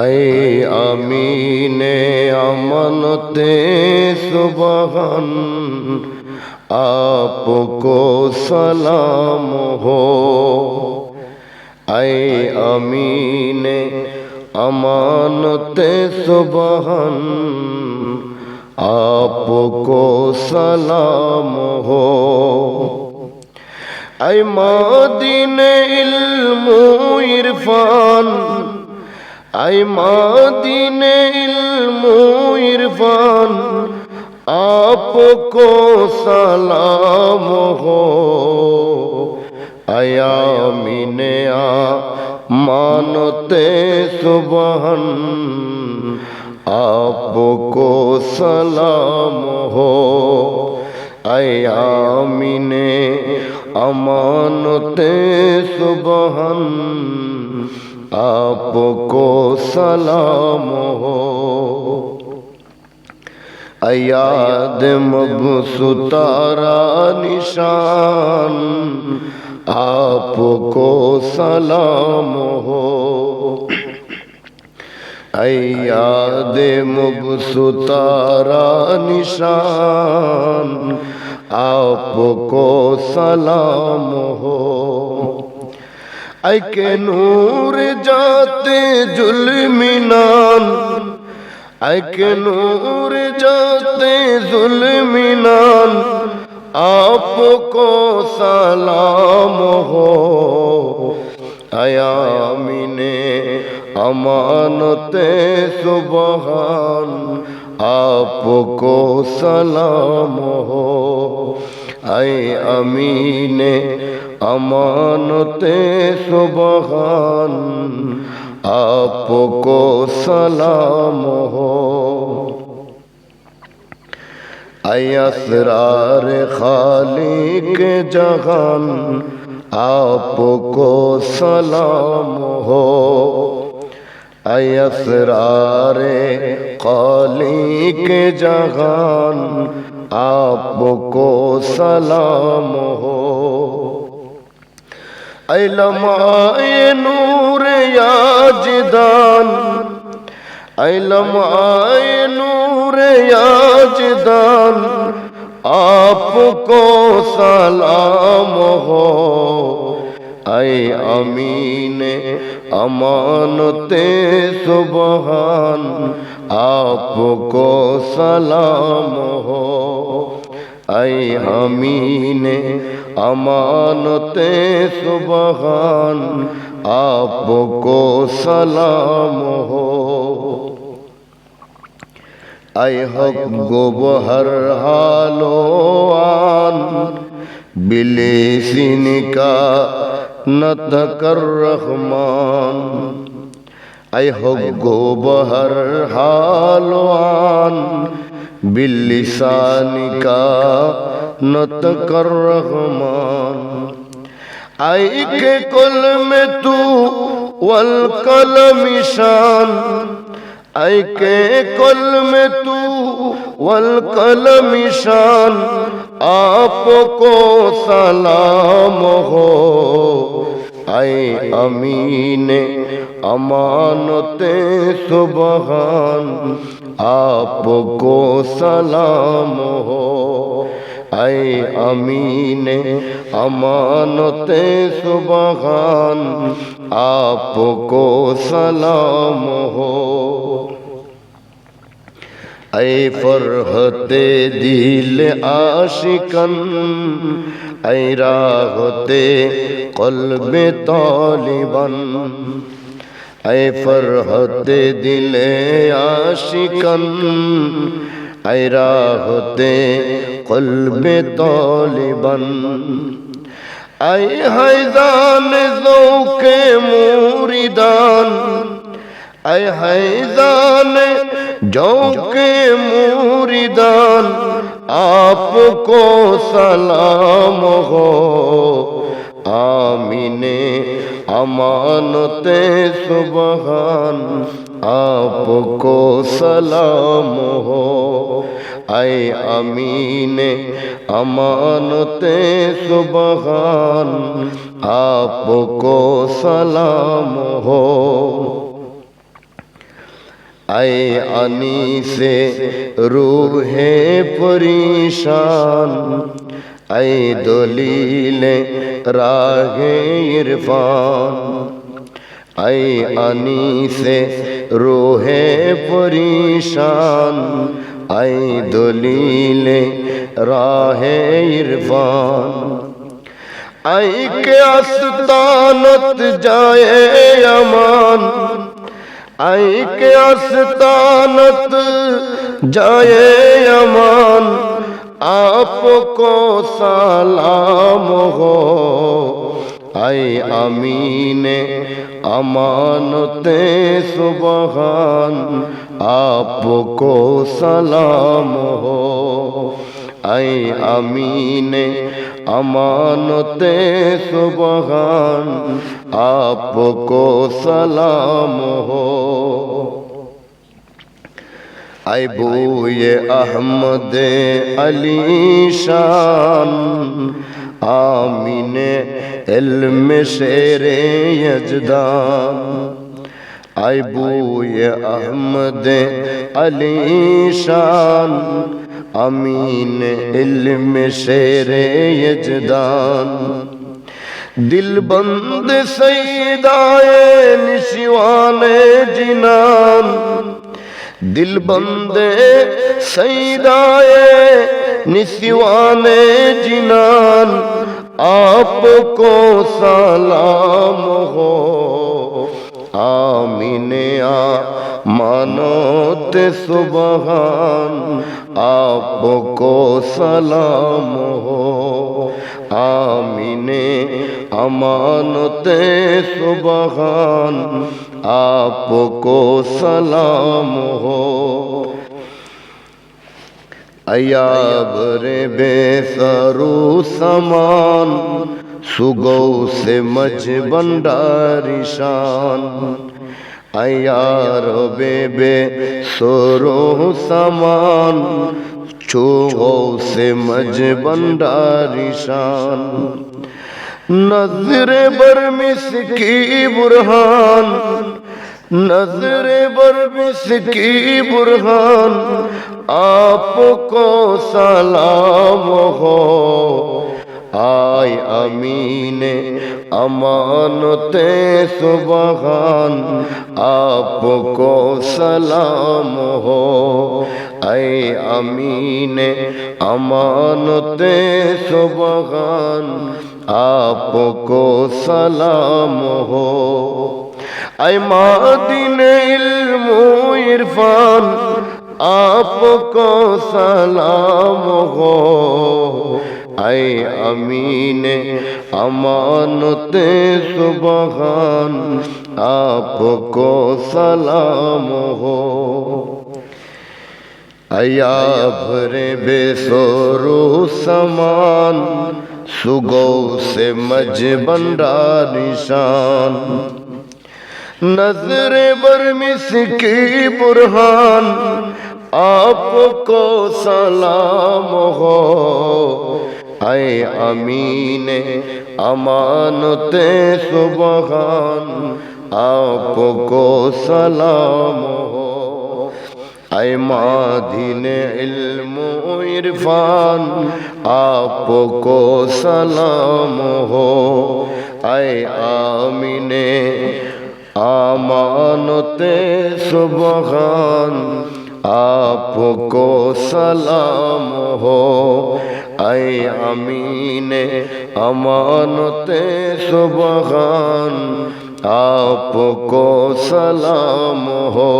I আমিনে আমনতে সুবহান। আপকো সালাম হো। আই আমিনে আমানতে সুবহান। আপকো সালাম হো। আই মাদিনে ইলমু ইরফান। আই মদিনে মুইরফান আপকো সালাম হো। আয়ামিনে আ, মানতে সুবহন, আপকো সালাম হো। আয়ামিনে আমানতে سلام ہو ایاد مبستارا نشان آپ کو سلام ہو ایاد مبستارا نشان آپ کو سلام ہو আই কে নূর যাতে জুলমিনান আইকে নূর যাতে জুলমিনান আপকো সালাম হো। আয়ামিনে আমানতে সুবহান। আপ কো সালাম হো। আই আমিনে अमीने अमानते सुबहान आपको सलाम हो असरार खालिक जहान आपको सलाम हो असरार खालिक जहान आपको सलाम हो আইলামায়ে নূরে ইয়াজদান। আইলামায়ে নূরে ইয়াজদান। আপকো সালাম হো। আই আমিনে আমানতে সুবহান। আপকো সালাম হো। আই হামিনে আমানতে সুবহান, আপকো সালাম হো। আই হক গোবহর গো হর হালোয়ান বিলেসিনিকা নতকর রহমান। আই হক গোবহর হালো আন বিলিসানিকা নতকর রহমান আই কে কলমে তু ওয়াল কলমিশান আই কে কলমে তু ওয়াল কলমিশান আপকো সালাম হো। আই আমিনে আমানতে সুবহান, আপকো সালাম হো। আই আমিনে আমানতে সুবহান, আপকো সালাম হো। আই ফরহতে দিল আশিকান, আই রাহতে কলবে তালিবান। اے فرحت دل عاشقن اے راحت قلب طالبن اے حیدان ذوق موردان اے حیدان ذوق موردان آپ کو سلام ہو آمین আমানতে সুবহান, আপকো সালাম হো। আয় আমিনে, আমানতে সুবহান, আপকো সালাম হো। আয়ে আনি সে রুহে পরিশান এই দলিলে রাহে ইরফান। এই আনিসে রোহে পরিশান। এই দলিলে রাহে ইরফান। আই কে আস্তানত যায় আমান। আই কে আস্তানত যায় আমান। आपको सलाम हो आई अमीन अमानते सुबहान आपको सलाम हो आई अमीन अमानते सुबहान आपको सलाम हो আইবুয়ে আহমদে আলিশান আমিনে এলমে শেরে ইজদান আইবুয়ে আহমদে আলিশান আমিনে এলমে শেরে ইজদান دل بند سیدائے نشوان جنان دل بندے سیدائے نسوان جنان آپ کو سلام ہو آمین مانوت سبحان آپ کو سلام ہو آمین امان आपको सलाम हो। अयाब रे बे बेसरू समान, सुगौ से मज भंडारी शान। अयार बेबे सोरो समान, चोगो से मज भंडारी शान। নজরে বর্মি সিকি বুরহান نظر بربس کی برہان آپ کو سلام ہو আয় আমিনে, আমানতে সুবহান, আপকো সালাম হো। আয় আমিনে, আমানতে সুবহান, আপকো সালাম হো। আয় মাদিনে ইলমু ইরফান, আপকো সালাম হো। হায় আমিনে, আমানতে সুবহান, আপকো সালাম হো। আয়া ভরে বেসরু সমান, সুগো সে মজ বন্ডা নিশান نظر برمس কি বুরহান آپ کو سلام ہو হায় আমিনে, আমানতে সুবহান, আপকো সালাম হো। আয় মাধিনে ইলম ইরফান, আপকো সালাম হো। আয় আমিনে, আমানতে সুবহান आपको सलाम हो ऐ अमीने अमानते सुबहान आपको सलाम हो